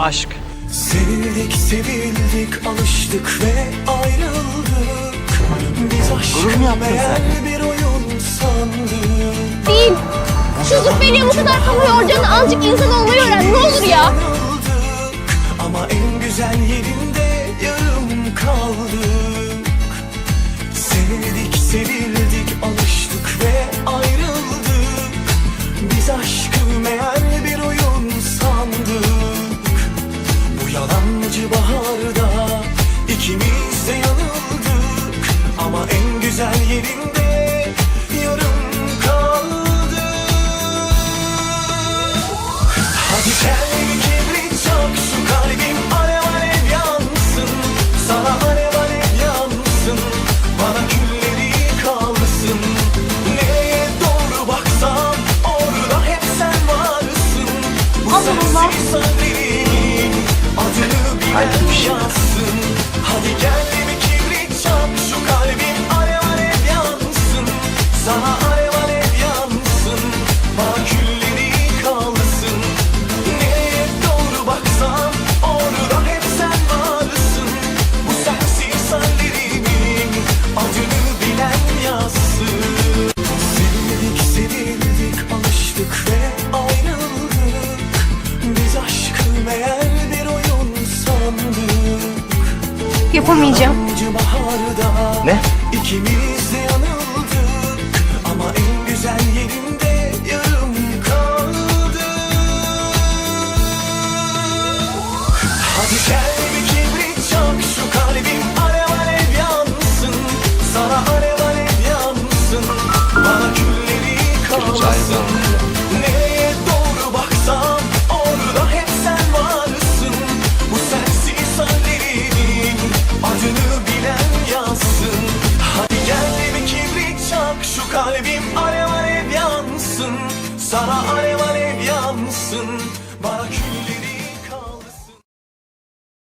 Aşk. Sevildik sevildik alıştık ve ayrıldık Biz aşkı meğer bir oyun sandık Değil. Şu züppeliğe bu kadar kafa yoracağını azıcık insan olmayı öğren. Ne olur ya. Ama en güzel yerinde yarım kaldık Sevdik sevildik ikimiz de yanıldık Ama en güzel yerinde Sana alev alev yansın Bana külleri kalsın. Nereye doğru baksam orada hep sen varsın. Bu sensiz hallerimin adını bilen yazsın. Sevdik sevildik alıştık ve ayrıldık. Biz aşkı meğer bir oyun sandık. Yapamayacağım. Baharda Ne? İkimiz de yanıldık alev alev yansın. Sana alev alev yansın. Bana kül